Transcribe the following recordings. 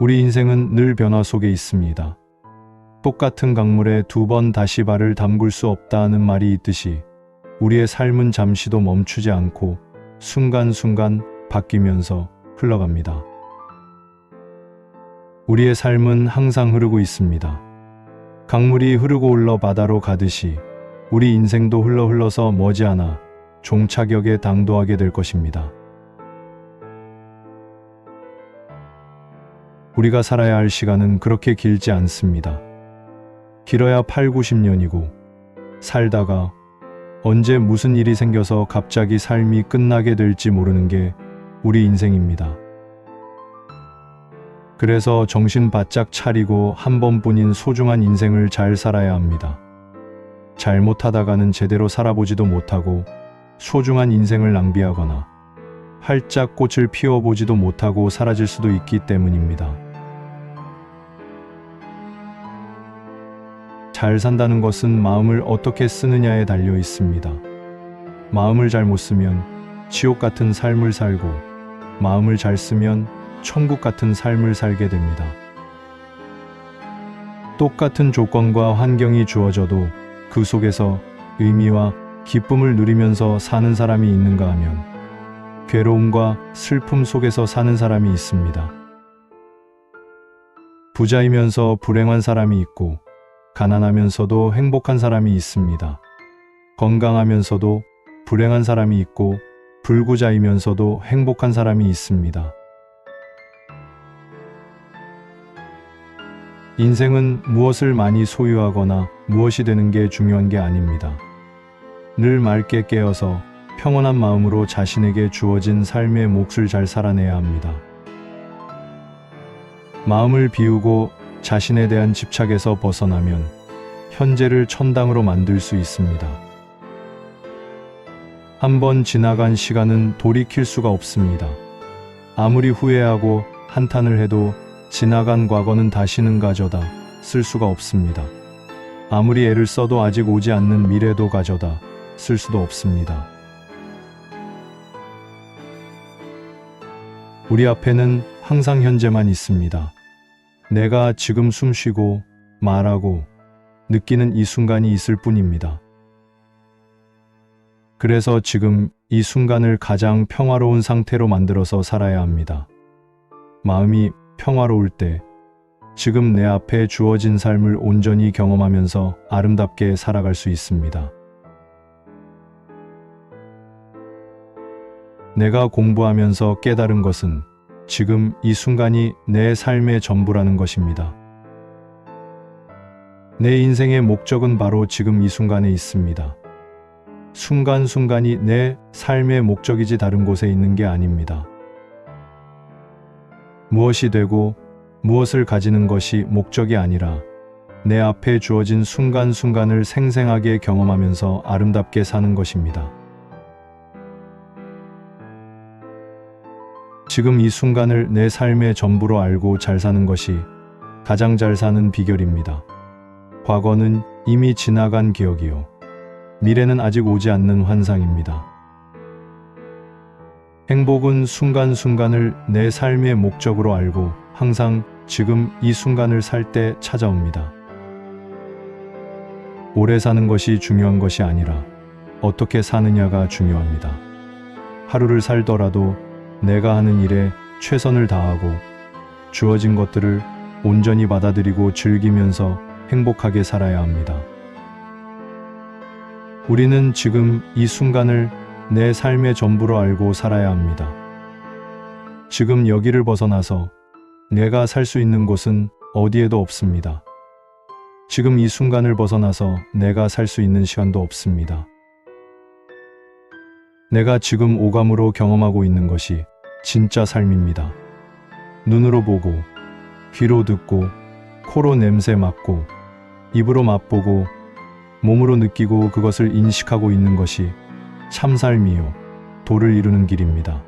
우리 인생은 늘 변화 속에 있습니다. 똑같은 강물에 두 번 다시 발을 담글 수 없다는 말이 있듯이 우리의 삶은 잠시도 멈추지 않고 순간순간 바뀌면서 흘러갑니다. 우리의 삶은 항상 흐르고 있습니다. 강물이 흐르고 흘러 바다로 가듯이 우리 인생도 흘러 흘러서 머지않아 종착역에 당도하게 될 것입니다. 우리가 살아야 할 시간은 그렇게 길지 않습니다. 길어야 8, 90년이고 살다가 언제 무슨 일이 생겨서 갑자기 삶이 끝나게 될지 모르는 게 우리 인생입니다. 그래서 정신 바짝 차리고 한 번뿐인 소중한 인생을 잘 살아야 합니다. 잘못하다가는 제대로 살아보지도 못하고 소중한 인생을 낭비하거나 활짝 꽃을 피워보지도 못하고 사라질 수도 있기 때문입니다. 잘 산다는 것은 마음을 어떻게 쓰느냐에 달려 있습니다. 마음을 잘 못 쓰면 지옥 같은 삶을 살고 마음을 잘 쓰면 천국 같은 삶을 살게 됩니다. 똑같은 조건과 환경이 주어져도 그 속에서 의미와 기쁨을 누리면서 사는 사람이 있는가 하면 괴로움과 슬픔 속에서 사는 사람이 있습니다. 부자이면서 불행한 사람이 있고 가난하면서도 행복한 사람이 있습니다. 건강하면서도 불행한 사람이 있고 불구자이면서도 행복한 사람이 있습니다. 인생은 무엇을 많이 소유하거나 무엇이 되는 게 중요한 게 아닙니다. 늘 맑게 깨어서 평온한 마음으로 자신에게 주어진 삶의 몫을 잘 살아내야 합니다. 마음을 비우고 자신에 대한 집착에서 벗어나면 현재를 천당으로 만들 수 있습니다. 한번 지나간 시간은 돌이킬 수가 없습니다. 아무리 후회하고 한탄을 해도 지나간 과거는 다시는 가져다 쓸 수가 없습니다. 아무리 애를 써도 아직 오지 않는 미래도 가져다 쓸 수도 없습니다. 우리 앞에는 항상 현재만 있습니다. 내가 지금 숨 쉬고 말하고 느끼는 이 순간이 있을 뿐입니다. 그래서 지금 이 순간을 가장 평화로운 상태로 만들어서 살아야 합니다. 마음이 평화로울 때 지금 내 앞에 주어진 삶을 온전히 경험하면서 아름답게 살아갈 수 있습니다. 내가 공부하면서 깨달은 것은 지금 이 순간이 내 삶의 전부라는 것입니다. 내 인생의 목적은 바로 지금 이 순간에 있습니다. 순간순간이 내 삶의 목적이지 다른 곳에 있는 게 아닙니다. 무엇이 되고 무엇을 가지는 것이 목적이 아니라 내 앞에 주어진 순간순간을 생생하게 경험하면서 아름답게 사는 것입니다. 지금 이 순간을 내 삶의 전부로 알고 잘 사는 것이 가장 잘 사는 비결입니다. 과거는 이미 지나간 기억이요. 미래는 아직 오지 않는 환상입니다. 행복은 순간순간을 내 삶의 목적으로 알고 항상 지금 이 순간을 살 때 찾아옵니다. 오래 사는 것이 중요한 것이 아니라 어떻게 사느냐가 중요합니다. 하루를 살더라도 내가 하는 일에 최선을 다하고 주어진 것들을 온전히 받아들이고 즐기면서 행복하게 살아야 합니다. 우리는 지금 이 순간을 내 삶의 전부로 알고 살아야 합니다. 지금 여기를 벗어나서 내가 살 수 있는 곳은 어디에도 없습니다. 지금 이 순간을 벗어나서 내가 살 수 있는 시간도 없습니다. 내가 지금 오감으로 경험하고 있는 것이 진짜 삶입니다. 눈으로 보고, 귀로 듣고, 코로 냄새 맡고, 입으로 맛보고, 몸으로 느끼고 그것을 인식하고 있는 것이 참 삶이요. 도를 이루는 길입니다.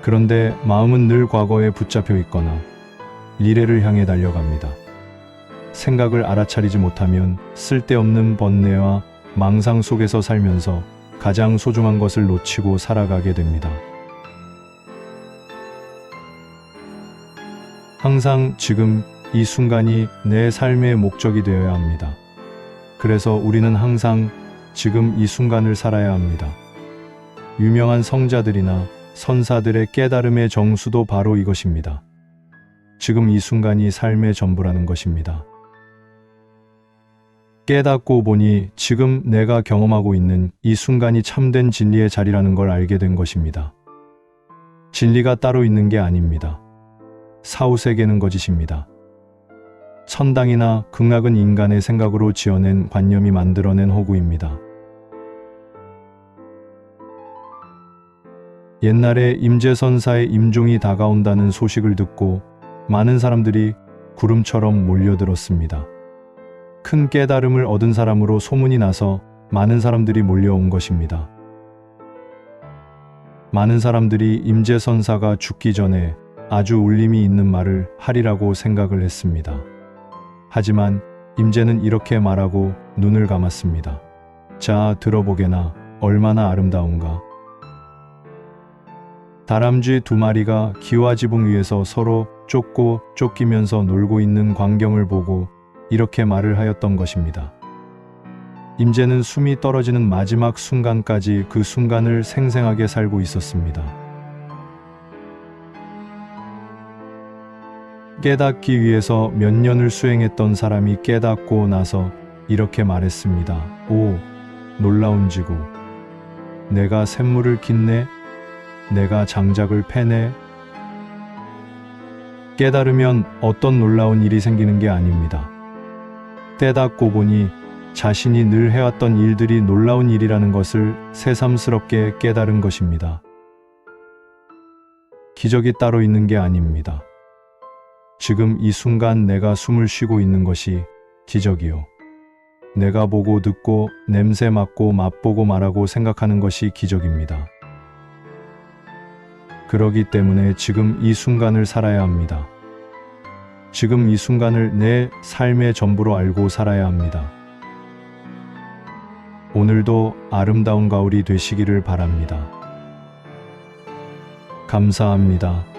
그런데 마음은 늘 과거에 붙잡혀 있거나 미래를 향해 달려갑니다. 생각을 알아차리지 못하면 쓸데없는 번뇌와 망상 속에서 살면서 가장 소중한 것을 놓치고 살아가게 됩니다. 항상 지금 이 순간이 내 삶의 목적이 되어야 합니다. 그래서 우리는 항상 지금 이 순간을 살아야 합니다. 유명한 성자들이나 선사들의 깨달음의 정수도 바로 이것입니다. 지금 이 순간이 삶의 전부라는 것입니다. 깨닫고 보니 지금 내가 경험하고 있는 이 순간이 참된 진리의 자리라는 걸 알게 된 것입니다. 진리가 따로 있는 게 아닙니다. 사후세계는 거짓입니다. 천당이나 극락은 인간의 생각으로 지어낸 관념이 만들어낸 호구입니다. 옛날에 임재선사의 임종이 다가온다는 소식을 듣고 많은 사람들이 구름처럼 몰려들었습니다. 큰 깨달음을 얻은 사람으로 소문이 나서 많은 사람들이 몰려온 것입니다. 많은 사람들이 임재선사가 죽기 전에 아주 울림이 있는 말을 하리라고 생각을 했습니다. 하지만 임재는 이렇게 말하고 눈을 감았습니다. 자, 들어보게나 얼마나 아름다운가. 다람쥐 두 마리가 기와 지붕 위에서 서로 쫓고 쫓기면서 놀고 있는 광경을 보고 이렇게 말을 하였던 것입니다. 임재는 숨이 떨어지는 마지막 순간까지 그 순간을 생생하게 살고 있었습니다. 깨닫기 위해서 몇 년을 수행했던 사람이 깨닫고 나서 이렇게 말했습니다. 오, 놀라운 지구. 내가 샘물을 깃네? 내가 장작을 패네? 깨달으면 어떤 놀라운 일이 생기는 게 아닙니다. 깨닫고 보니 자신이 늘 해왔던 일들이 놀라운 일이라는 것을 새삼스럽게 깨달은 것입니다. 기적이 따로 있는 게 아닙니다. 지금 이 순간 내가 숨을 쉬고 있는 것이 기적이요. 내가 보고 듣고 냄새 맡고 맛보고 말하고 생각하는 것이 기적입니다. 그러기 때문에 지금 이 순간을 살아야 합니다. 지금 이 순간을 내 삶의 전부로 알고 살아야 합니다. 오늘도 아름다운 가을이 되시기를 바랍니다. 감사합니다.